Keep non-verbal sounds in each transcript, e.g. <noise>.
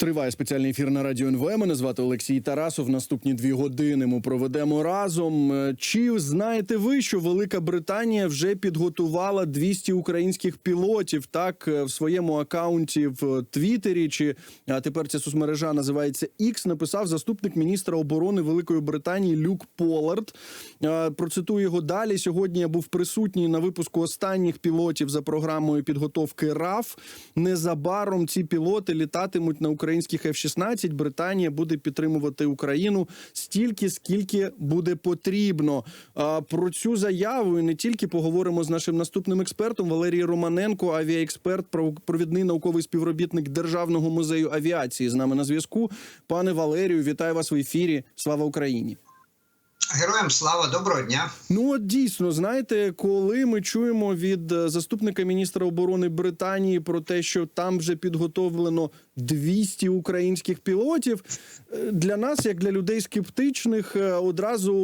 Триває спеціальний ефір на радіо НВ. Мене звати Олексій Тарасов. Наступні дві години ми проведемо разом. Е, Чи знаєте ви, що Велика Британія вже підготувала 200 українських пілотів так е, в своєму акаунті в Твіттері? Чи а тепер ця соцмережа називається X, Написав заступник міністра оборони Великої Британії Люк Полард. Е, Процитую його далі. Сьогодні я був присутній на випуску останніх пілотів за програмою підготовки РАФ. Незабаром ці пілоти літатимуть на українських F-16. Британія буде підтримувати Україну стільки, скільки буде потрібно. Про цю заяву і не тільки поговоримо з нашим наступним експертом Валерій Романенко, авіаексперт, пров- провідний науковий співробітник Державного музею авіації. З нами на зв'язку. Пане Валерію, вітаю вас в ефірі. Слава Україні! Героям слава, доброго дня. Ну от дійсно, знаєте, коли ми чуємо від е, заступника міністра оборони Британії про те, що там вже підготовлено 200 українських пілотів, е, для нас, як для людей скептичних, е, одразу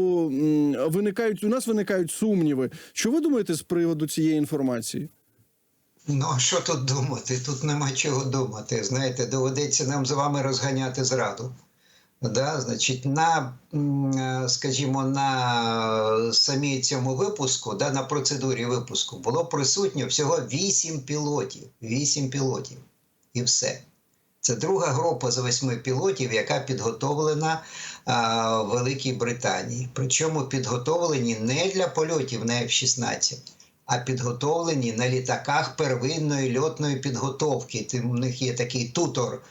виникають у нас виникають сумніви. Що ви думаєте з приводу цієї інформації? Ну а що тут думати? Тут нема чого думати. Знаєте, доведеться нам з вами розганяти зраду. Да, значить, на, е, скажімо, на самій цьому випуску, да, на процедурі випуску було присутньо всього 8 пілотів. 8 пілотів. І все. Це друга група з восьми пілотів, яка підготовлена а, в Великій Британії. Причому підготовлені не для польотів на F-16, а підготовлені на літаках первинної льотної підготовки. Тим у них є такий тутор.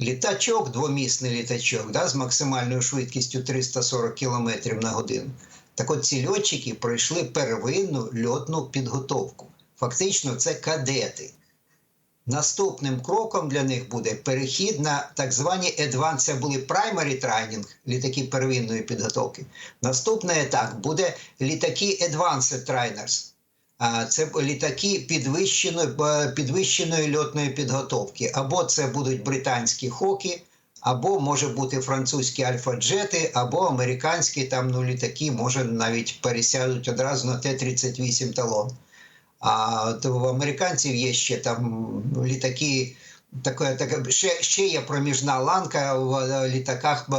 Літачок, двомісний літачок, да, з максимальною швидкістю 340 км на годину. Так от ці льотчики пройшли первинну льотну підготовку. Фактично, це кадети. Наступним кроком для них буде перехід на так звані Advanced, це були primary training, літаки первинної підготовки. Наступний етап буде літаки Advanced Trainers. Це літаки підвищеної, е, підвищеної льотної підготовки. Або це будуть британські хоки, або може бути французькі альфа-джети, або американські там ну, літаки, може навіть пересядуть одразу на Т-38 талон. А то в американців є ще там літаки. Таке, таке, ще, ще є проміжна ланка в е, літаках е,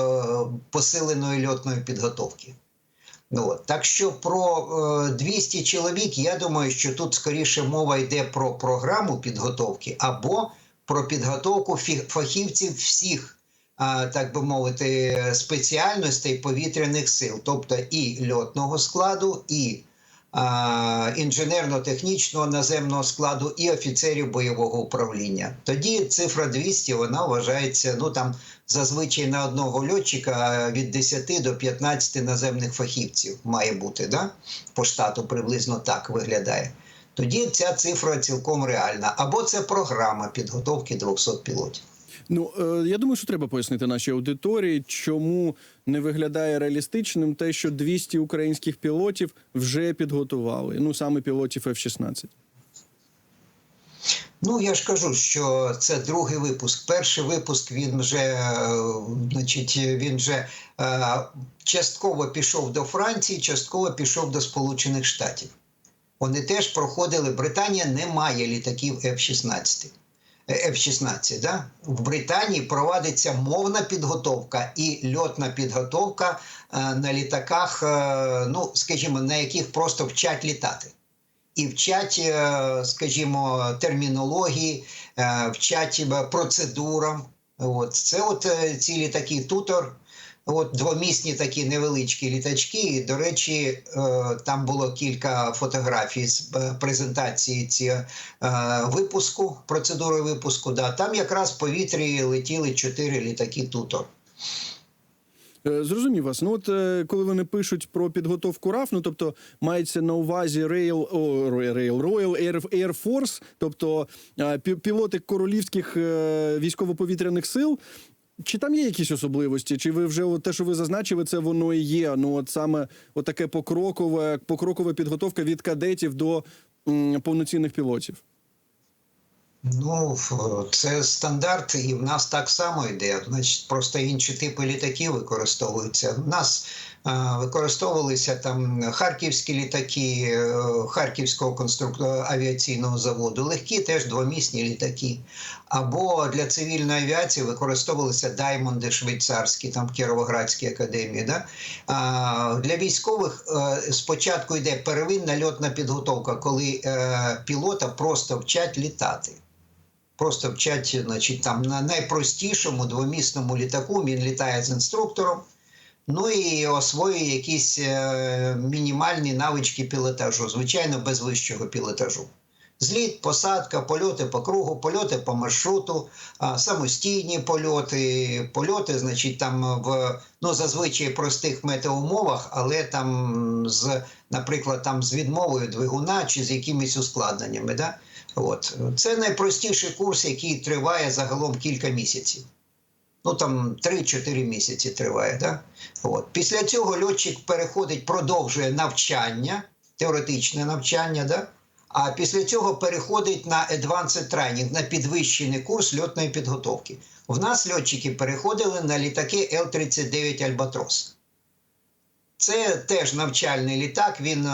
посиленої льотної підготовки. Ну. Так що про е, 200 чоловік, я думаю, що тут скоріше мова йде про програму підготовки або про підготовку фахівців всіх, а, так би мовити, спеціальностей повітряних сил, тобто і льотного складу, і інженерно-технічного наземного складу, і офіцерів бойового управління. Тоді цифра 200 вона вважається, ну там зазвичай на одного льотчика від 10 до 15 наземних фахівців має бути, да? по штату приблизно так виглядає. Тоді ця цифра цілком реальна. Або це програма підготовки 200 пілотів. Ну е, я думаю, що треба пояснити нашій аудиторії, чому не виглядає реалістичним те, що 200 українських пілотів вже підготували. Ну саме пілотів F-16. Ну, я ж кажу, що це другий випуск. Перший випуск він вже, е, значить, він вже е, частково пішов до Франції, частково пішов до Сполучених Штатів. Вони теж проходили. Британія не має літаків F-16. Е, F-16, да? В Британії проводиться мовна підготовка і льотна підготовка е, на літаках, е, ну, скажімо, на яких просто вчать літати і вчать, е, скажімо, термінології, вчать процедурам. От це от ці літаки тутор. От двомісні такі невеличкі літачки. До речі, е, там було кілька фотографій з е, презентації ці, е, випуску, процедури випуску. Да. Там якраз в повітрі летіли чотири літаки тутор. Зрозумів вас. Ну от коли вони пишуть про підготовку РАФ, ну тобто мається на увазі Rail, о, Rail, Royal Air, Air Force, тобто пілоти королівських військово-повітряних сил. Чи там є якісь особливості? Чи ви вже те, що ви зазначили, це воно і є? Ну от саме от покрокове, покрокова підготовка від кадетів до м, повноцінних пілотів. Ну, це стандарт, і в нас так само йде. Значить, просто інші типи літаків використовуються. У нас використовувалися там харківські літаки е, Харківського конструк- авіаційного заводу, легкі теж двомісні літаки. Або для цивільної авіації використовувалися даймонди швейцарські, там в Кіровоградській академії. Да? А, для військових е, спочатку йде первинна льотна підготовка, коли е, пілота просто вчать літати. Просто вчать, значить, там на найпростішому двомісному літаку він літає з інструктором. Ну і освоює якісь е, мінімальні навички пілотажу, звичайно, без вищого пілотажу. Зліт, посадка, польоти по кругу, польоти по маршруту, самостійні польоти, польоти, значить, там в ну, зазвичай простих метеоумовах, але там з, наприклад, там з відмовою двигуна чи з якимись ускладненнями. Да? От. Це найпростіший курс, який триває загалом кілька місяців. Ну там 3-4 місяці триває. Да? От. Після цього льотчик переходить, продовжує навчання, теоретичне навчання, да? а після цього переходить на Advanced Training, на підвищений курс льотної підготовки. В нас льотчики переходили на літаки Л-39 Альбатрос. Це теж навчальний літак. Він е,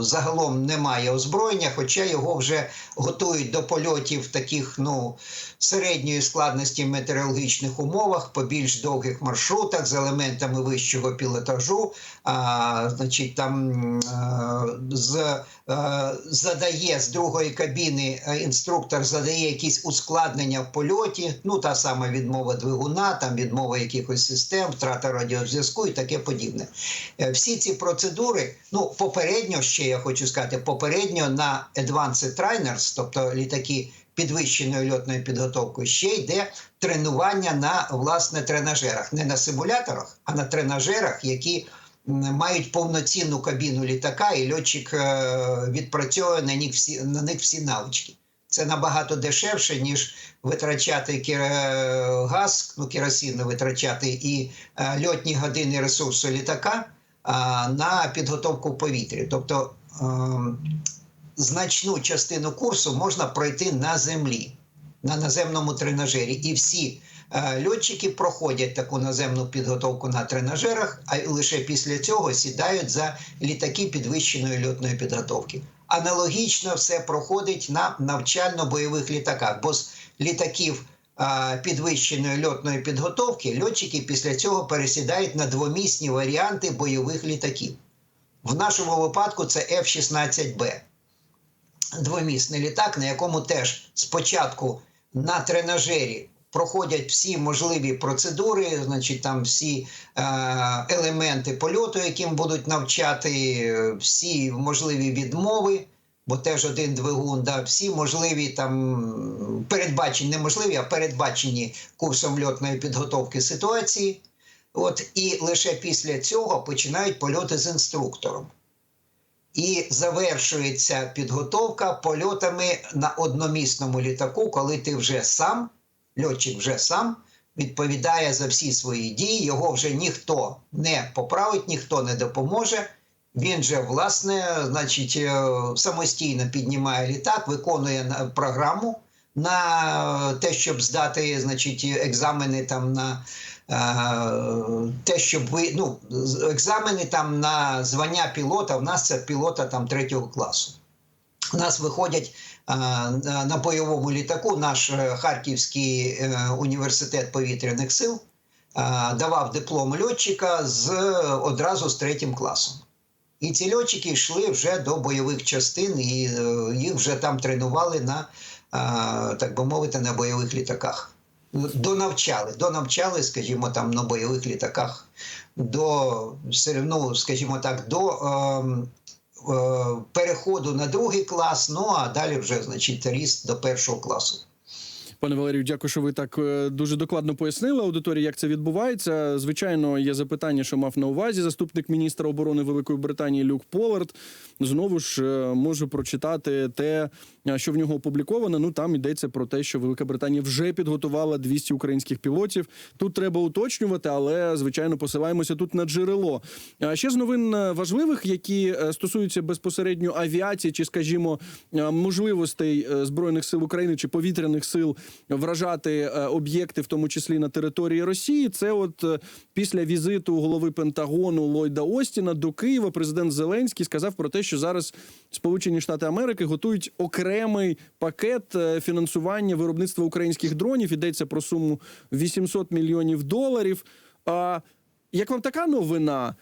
загалом не має озброєння, хоча його вже готують до польотів в таких ну, середньої складності в метеорологічних умовах, по більш довгих маршрутах з елементами вищого пілотажу. А, значить, там а, з, е, задає з другої кабіни е, інструктор задає якісь ускладнення в польоті. Ну, та сама відмова двигуна, там відмова якихось систем, втрата радіозв'язку і таке подібне. Е, Всі ці процедури, ну попередньо ще я хочу сказати, попередньо на Advanced Trainers, тобто літаки підвищеною льотною підготовкою, ще йде тренування на власне тренажерах, не на симуляторах, а на тренажерах, які мають повноцінну кабіну літака, і льотчик е, відпрацьовує на них всі на них всі навички. Це набагато дешевше, ніж витрачати кер- газ, ну керосин витрачати і е, льотні години ресурсу літака на підготовку в повітрі. Тобто значну частину курсу можна пройти на землі, на наземному тренажері. І всі е, льотчики проходять таку наземну підготовку на тренажерах, а лише після цього сідають за літаки підвищеної льотної підготовки. Аналогічно все проходить на навчально-бойових літаках, бо з літаків підвищеної льотної підготовки льотчики після цього пересідають на двомісні варіанти бойових літаків. В нашому випадку це F-16B. Двомісний літак, на якому теж спочатку на тренажері проходять всі можливі процедури, значить, там всі е, елементи польоту, яким будуть навчати, всі можливі відмови, бо теж один двигун, да, всі можливі там передбачені, не можливі, а передбачені курсом льотної підготовки ситуації. От, і лише після цього починають польоти з інструктором. І завершується підготовка польотами на одномісному літаку, коли ти вже сам, льотчик вже сам відповідає за всі свої дії, його вже ніхто не поправить, ніхто не допоможе. Він же, власне, значить, е, самостійно піднімає літак, виконує програму на те, щоб здати значить, екзамени там на е, те, щоб ви ну, екзамени там на звання пілота. В нас це пілота там третього класу. У нас виходять на бойовому літаку наш е, Харківський е, університет повітряних сил давав диплом льотчика з одразу з третім класом. І ці льотчики йшли вже до бойових частин, і е, їх вже там тренували на, так би мовити, на бойових літаках. Донавчали, донавчали, скажімо, там на бойових літаках до, ну, скажімо так, до ем, е, переходу на другий клас, ну а далі вже, значить, ріст до першого класу. Пане Валерію, дякую, що ви так е, дуже докладно пояснили аудиторії, як це відбувається. Звичайно, є запитання, що мав на увазі заступник міністра оборони Великої Британії Люк Полард. Знову ж е, можу прочитати те, е, що в нього опубліковано. Ну там йдеться про те, що Велика Британія вже підготувала 200 українських пілотів. Тут треба уточнювати, але звичайно посилаємося тут на джерело. Ще з новин важливих, які стосуються безпосередньо авіації, чи, скажімо, можливостей збройних сил України чи повітряних сил вражати е, об'єкти, в тому числі на території Росії. Це от е, після візиту голови Пентагону Ллойда Остіна до Києва президент Зеленський сказав про те, що зараз Сполучені Штати Америки готують окремий пакет е, фінансування виробництва українських дронів. Йдеться про суму 800 мільйонів доларів. А як вам така новина?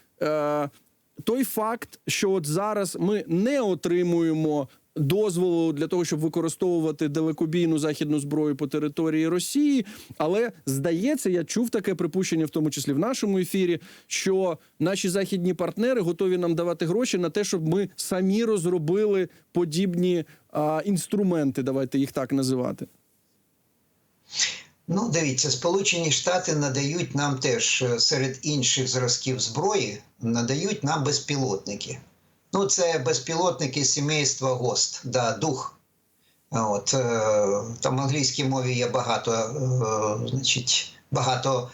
Той факт, що от зараз ми не отримуємо дозволу для того, щоб використовувати далекобійну західну зброю по території Росії, але здається, я чув таке припущення, в тому числі в нашому ефірі, що наші західні партнери готові нам давати гроші на те, щоб ми самі розробили подібні а, інструменти. Давайте їх так називати. Ну, дивіться, Сполучені Штати надають нам теж е, серед інших зразків зброї, надають нам безпілотники. Ну, це безпілотники сімейства ГОСТ, да, дух. От, е, там в англійській мові є багато, е, значить, багато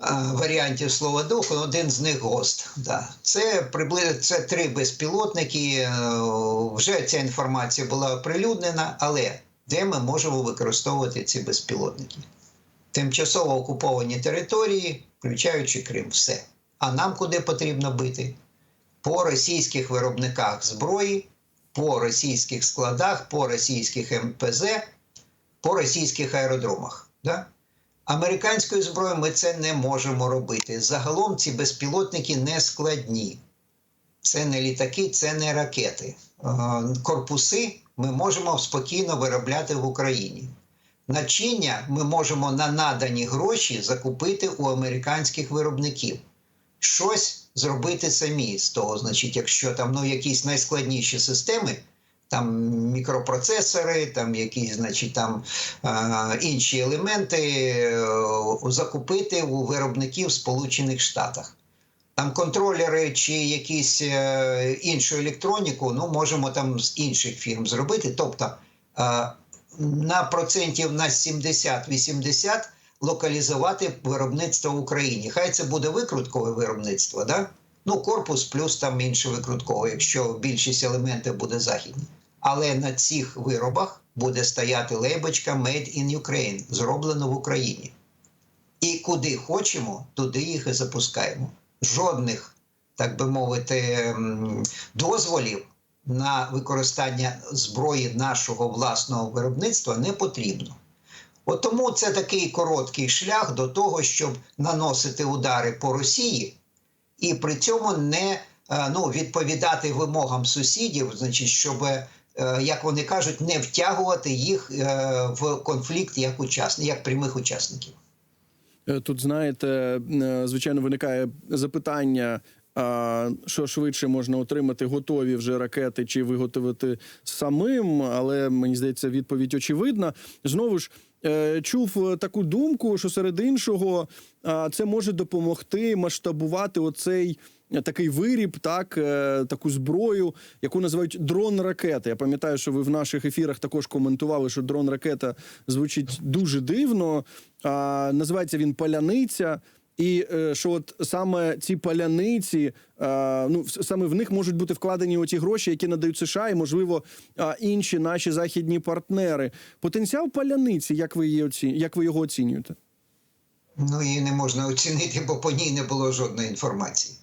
е, варіантів слова дух, один з них ГОСТ. Да. Це приблизно це три безпілотники. Вже ця інформація була оприлюднена, але де ми можемо використовувати ці безпілотники? Тимчасово окуповані території, включаючи Крим, все. А нам куди потрібно бити? По російських виробниках зброї, по російських складах, по російських МПЗ, по російських аеродромах. Да? Американською зброєю ми це не можемо робити. Загалом ці безпілотники не складні. Це не літаки, це не ракети. Корпуси ми можемо спокійно виробляти в Україні. Начиння ми можемо на надані гроші закупити у американських виробників. Щось зробити самі з того, значить, якщо там ну, якісь найскладніші системи, там мікропроцесори, там якісь, значить, там е, інші елементи е, закупити у виробників в Сполучених Штатах. Там контролери чи якісь е, іншу електроніку, ну можемо там з інших фірм зробити. Тобто е, на процентів на 70-80 локалізувати виробництво в Україні. Хай це буде викруткове виробництво, да? ну корпус плюс там інше викруткове, якщо більшість елементів буде західні. Але на цих виробах буде стояти лейбочка Made in Ukraine, зроблено в Україні. І куди хочемо, туди їх і запускаємо. Жодних, так би мовити, дозволів на використання зброї нашого власного виробництва не потрібно. От тому це такий короткий шлях до того, щоб наносити удари по Росії і при цьому не е, ну, відповідати вимогам сусідів, значить, щоб, е, як вони кажуть, не втягувати їх е, в конфлікт як учасників, як прямих учасників. Тут знаєте, звичайно, виникає запитання. А що швидше можна отримати готові вже ракети чи виготовити самим? Але мені здається, відповідь очевидна. Знову ж чув таку думку, що серед іншого а, це може допомогти масштабувати оцей е, такий виріб, так е, таку зброю, яку називають дрон-ракета. Я пам'ятаю, що ви в наших ефірах також коментували, що дрон-ракета звучить дуже дивно. А, називається він паляниця. І е, що от саме ці паляниці, е, ну саме в них можуть бути вкладені оті гроші, які надають США, і можливо інші наші західні партнери. Потенціал паляниці, як ви її оці... як ви його оцінюєте? Ну, її не можна оцінити, бо по ній не було жодної інформації.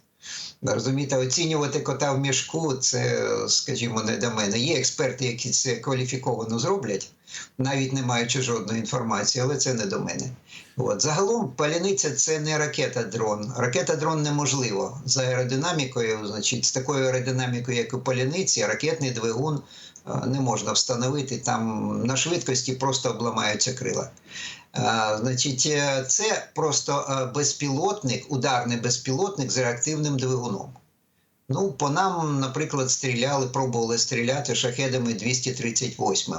Розумієте, оцінювати кота в мішку це, скажімо, не до мене. Є експерти, які це кваліфіковано зроблять, навіть не маючи жодної інформації, але це не до мене. От. Загалом паляниця це не ракета-дрон. Ракета-дрон неможливо за аеродинамікою, значить, з такою аеродинамікою, як у паляниці, ракетний двигун е, не можна встановити. Там на швидкості просто обламаються крила. Е, Значить, е, це просто безпілотник, ударний безпілотник з реактивним двигуном. Ну, по нам, наприклад, стріляли, пробували стріляти шахедами 238.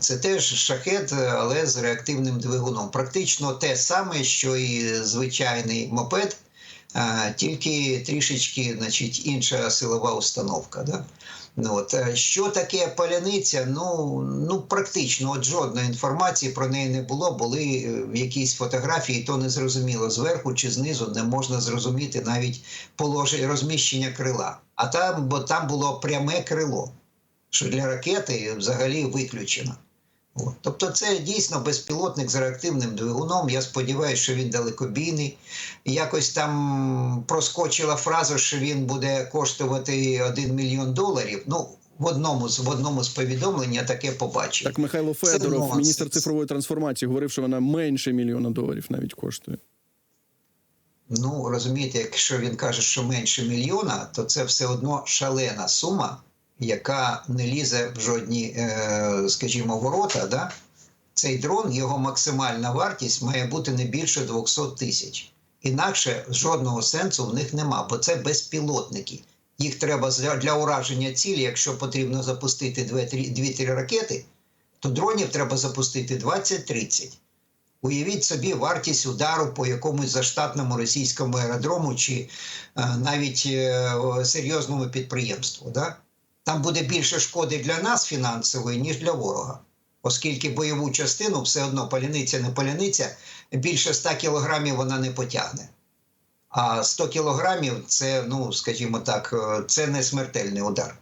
Це теж шахет, е, але з реактивним двигуном. Практично те саме, що і звичайний мопед, тільки трішечки значить, інша силова установка. Да? Ну, от, е, що таке паляниця? Ну, ну практично от жодної інформації про неї не було. Були е, якісь фотографії, то не зрозуміло зверху чи знизу не можна зрозуміти навіть положення розміщення крила. А там, бо там було пряме крило, що для ракети взагалі виключено. От. Тобто, це дійсно безпілотник з реактивним двигуном. Я сподіваюся, що він далекобійний. Якось там проскочила фраза, що він буде коштувати 1 мільйон доларів. Ну, в одному з в одному з повідомлень я таке побачив. Так, Михайло Це Федоров, нонсенс. міністр цифрової трансформації, говорив, що вона менше мільйона доларів навіть коштує. Ну, розумієте, якщо він каже, що менше мільйона, то це все одно шалена сума, яка не лізе в жодні, е, скажімо, ворота. Да? Цей дрон, його максимальна вартість має бути не більше 200 тисяч. Інакше жодного сенсу в них нема, бо це безпілотники. Їх треба для, ураження цілі, якщо потрібно запустити 2-3 ракети, то дронів треба запустити 20-30. Уявіть собі вартість удару по якомусь заштатному російському аеродрому чи е, навіть е, серйозному підприємству. Да? Там буде більше шкоди для нас фінансової, ніж для ворога. Оскільки бойову частину все одно паляниця не паляниця, більше 100 кілограмів вона не потягне. А 100 кілограмів це, ну скажімо так, е, це не смертельний удар.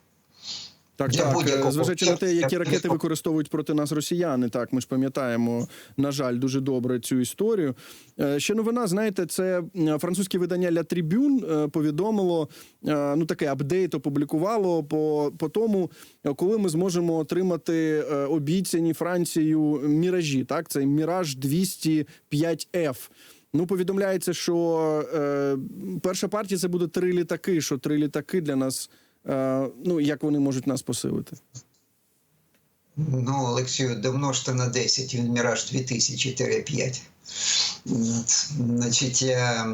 Так, Для так. Зважаючи на те, які ракети використовують проти нас росіяни. Так, ми ж пам'ятаємо, на жаль, дуже добре цю історію. Е, Ще новина, знаєте, це французьке видання La Tribune е, повідомило, е, ну таке апдейт опублікувало по, по тому, е, коли ми зможемо отримати е, обіцяні Францією міражі. Так, це Міраж 205 f Ну, повідомляється, що е, перша партія це буде три літаки. Що три літаки для нас. Е, ну, як вони можуть нас посилити? Ну, Олексію, давно ж то на 10, він Міраж 2000-5. Значить, е,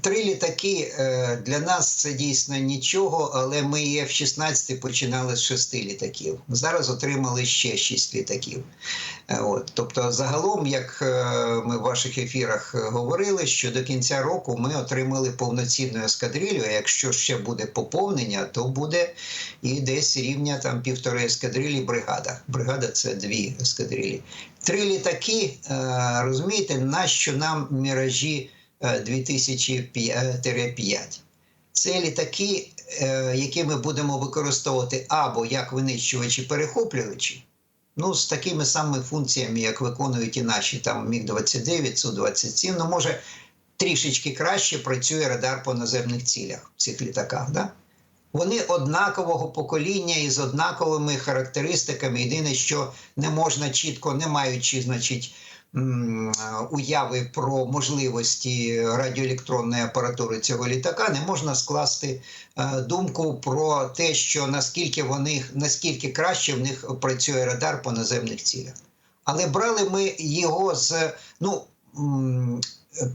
три літаки е, для нас це дійсно нічого, але ми і F-16 починали з шести літаків. Зараз отримали ще шість літаків. Е, От, тобто, загалом, як ми в ваших ефірах говорили, що до кінця року ми отримали повноцінну ескадрилью. А якщо ще буде поповнення, то буде і десь рівня там півтори ескадрилі бригада. Бригада це дві ескадрилі. Три літаки, е, розумієте, нащо нам міражі е, 2005? Це літаки, е, які ми будемо використовувати або як винищувачі перехоплювачі, ну з такими самими функціями, як виконують і наші там Міг-29, Су-27, ну може трішечки краще працює радар по наземних цілях в цих літаках. Да? Вони однакового покоління і з однаковими характеристиками. Єдине, що не можна чітко, не маючи, значить, уяви про можливості радіоелектронної апаратури цього літака, не можна скласти е, думку про те, що наскільки вони наскільки краще в них працює радар по наземних цілях. Але брали ми його з ну.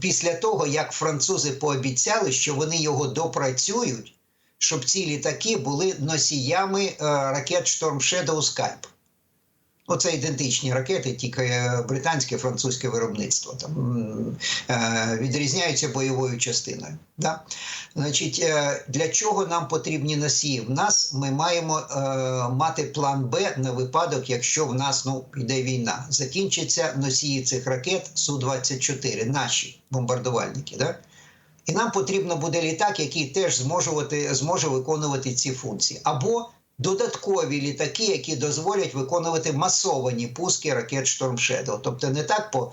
Після того, як французи пообіцяли, що вони його допрацюють, щоб ці літаки були носіями е, ракет Storm Shadow Skype. Оце ідентичні ракети, тільки е, британське французьке виробництво там е, відрізняються бойовою частиною. Да? Значить, для чого нам потрібні носії? В нас ми маємо мати план Б на випадок, якщо в нас ну, йде війна. Закінчаться носії цих ракет Су-24, наші бомбардувальники. Да? І нам потрібно буде літак, який теж зможувати, зможе виконувати ці функції. Або додаткові літаки, які дозволять виконувати масовані пуски ракет Storm Shadow. Тобто не так по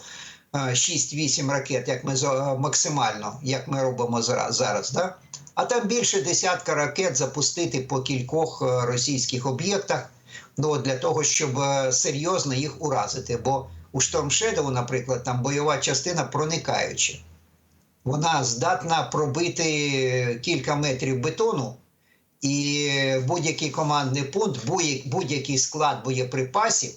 е, 6-8 ракет, як ми максимально, як ми робимо зараз, да? а там більше десятка ракет запустити по кількох е, російських об'єктах ну, для того, щоб е, серйозно їх уразити. Бо у Storm Shadow, наприклад, там бойова частина проникаюча. Вона здатна пробити кілька метрів бетону, і будь-який командний пункт, будь- будь-який склад боєприпасів,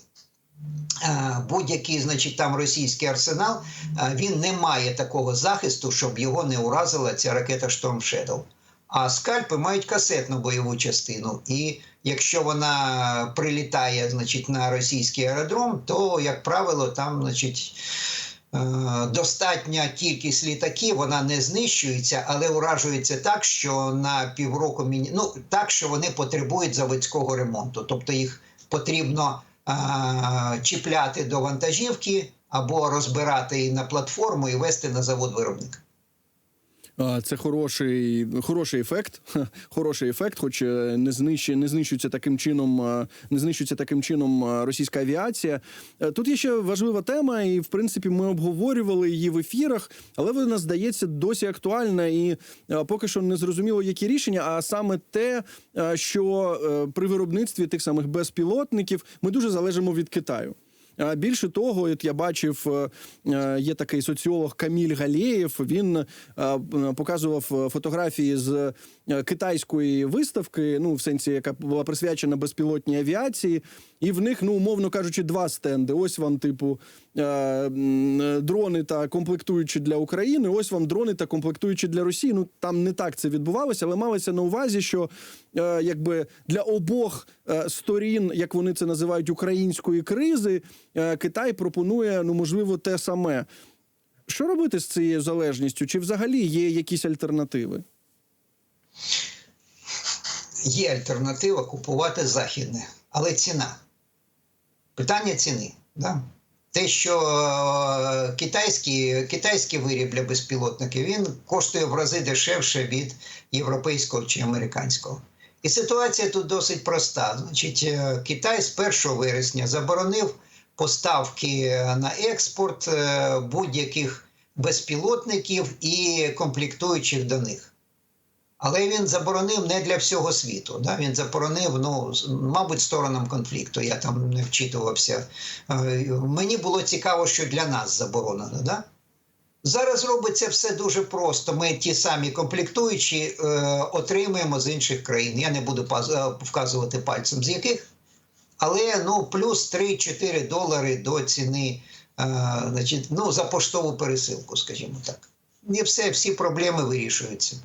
е, будь-який, значить, там російський арсенал, е, він не має такого захисту, щоб його не уразила ця ракета Storm Shadow. А скальпи мають касетну бойову частину. І якщо вона прилітає значить, на російський аеродром, то, як правило, там, значить. Е, Достатня кількість літаків вона не знищується, але уражується так, що на півроку міні... ну, так, що вони потребують заводського ремонту. Тобто їх потрібно е, чіпляти до вантажівки або розбирати на платформу і вести на завод виробника. Це хороший, хороший ефект. <laughs> Хороший ефект, хоч е, не знищує, не знищується таким чином, е, не знищується таким чином е, російська авіація. Тут є ще важлива тема, і в принципі ми обговорювали її в ефірах, але вона здається досі актуальна і поки що не зрозуміло, які рішення. А саме те, що при виробництві тих самих безпілотників ми дуже залежимо від Китаю. Більше того, от я бачив, е, е, є такий соціолог Каміль Галєєв. Він е, показував фотографії з китайської виставки, ну в сенсі, яка була присвячена безпілотній авіації, і в них, ну умовно кажучи, два стенди. Ось вам, типу, е, е, дрони та комплектуючі для України. Ось вам дрони та комплектуючі для Росії. Ну там не так це відбувалося, але малося на увазі, що е, якби для обох е, сторін, як вони це називають, української кризи, е, Китай пропонує ну можливо те саме. Що робити з цією залежністю? Чи взагалі є якісь альтернативи? Є альтернатива купувати західне, але ціна. Питання ціни. Да? Те, що е, китайський, китайський виріб для безпілотників він коштує в рази дешевше від європейського чи американського. І ситуація тут досить проста. Значить, е, Китай з 1 вересня заборонив поставки на експорт е, будь-яких безпілотників і комплектуючих до них. Але він заборонив не для всього світу. Да? Він заборонив, ну, мабуть, сторонам конфлікту. Я там не вчитувався. Е, Мені було цікаво, що для нас заборонено. Да? Зараз робиться все дуже просто. Ми ті самі комплектуючі е, отримуємо з інших країн. Я не буду е, вказувати пальцем з яких. Але ну, плюс 3-4 долари до ціни е, значить, ну, за поштову пересилку, скажімо так. І все, всі проблеми вирішуються.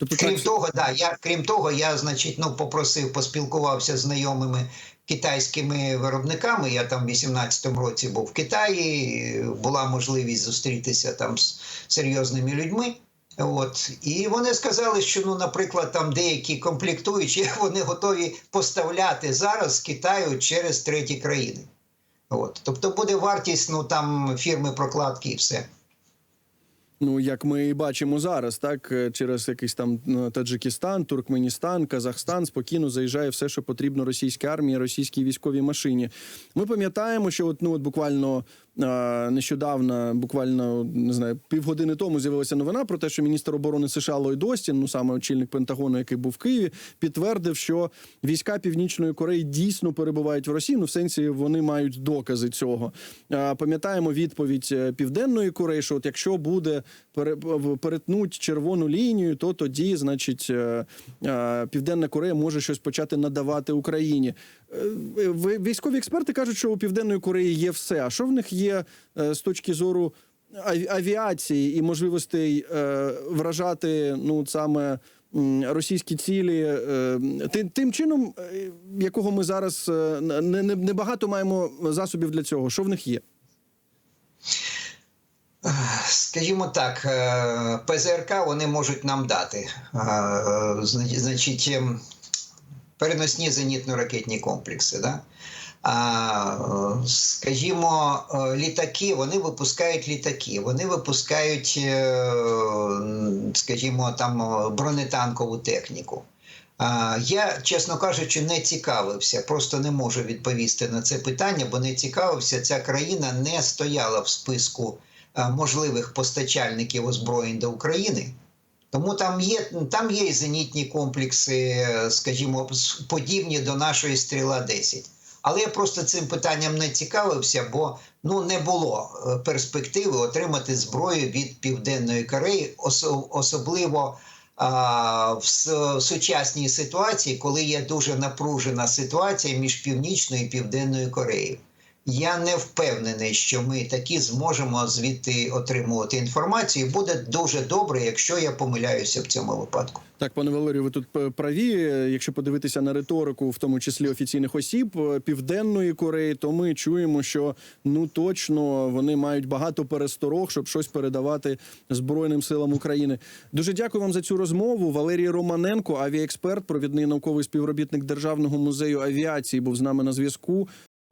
Тобто, Крім так, того, да, я крім того, я значить, ну попросив, поспілкувався з знайомими китайськими виробниками. Я там в 18-му році був в Китаї, була можливість зустрітися там з серйозними людьми. От і вони сказали, що ну, наприклад, там деякі комплектуючі <laughs> вони готові поставляти зараз з Китаю через треті країни. От, тобто буде вартість ну там фірми прокладки і все. Ну, як ми і бачимо зараз, так е, через якийсь там ну, Таджикистан, Туркменістан, Казахстан спокійно заїжджає все, що потрібно російській армії, російській військовій машині. Ми пам'ятаємо, що от ну от буквально е, нещодавно, буквально не знаю, півгодини тому з'явилася новина про те, що міністр оборони США Ллойд Остін, ну саме очільник Пентагону, який був в Києві, підтвердив, що війська Північної Кореї дійсно перебувають в Росії. Ну, в сенсі вони мають докази цього. Пам'ятаємо відповідь е, Південної Кореї, що от якщо буде пере- перетнуть червону лінію, то тоді, значить, е, е, Південна Корея може щось почати надавати Україні. Е, Військові експерти кажуть, що у Південної Кореї є все. А що в них є е, з точки зору авіації і можливостей е, вражати ну саме. Російські цілі тим, чином, якого ми зараз не, багато маємо засобів для цього. Що в них є? Скажімо так, ПЗРК вони можуть нам дати. Значить, ем, переносні зенітно-ракетні комплекси. Да? А, е, скажімо, е, літаки, вони випускають літаки, вони випускають, е, скажімо, там бронетанкову техніку. Я, чесно кажучи, не цікавився, просто не можу відповісти на це питання, бо не цікавився. Ця країна не стояла в списку можливих постачальників озброєнь до України. Тому там є, там є і зенітні комплекси, е, скажімо, подібні до нашої стріла 10. Але я просто цим питанням не цікавився, бо ну не було е, перспективи отримати зброю від Південної Кореї, особливо а, в сучасній ситуації, коли є дуже напружена ситуація між Північною і Південною Кореєю. Я не впевнений, що ми таки зможемо звідти отримувати інформацію. Буде дуже добре, якщо я помиляюся в цьому випадку. Так, пане Валерію, ви тут праві. Якщо подивитися на риторику, в тому числі офіційних осіб е, Південної Кореї, то ми чуємо, що ну точно вони мають багато пересторог, щоб щось передавати Збройним силам України. Дуже дякую вам за цю розмову. Валерій Романенко, авіаексперт, провідний науковий співробітник Державного музею авіації, був з нами на зв'язку.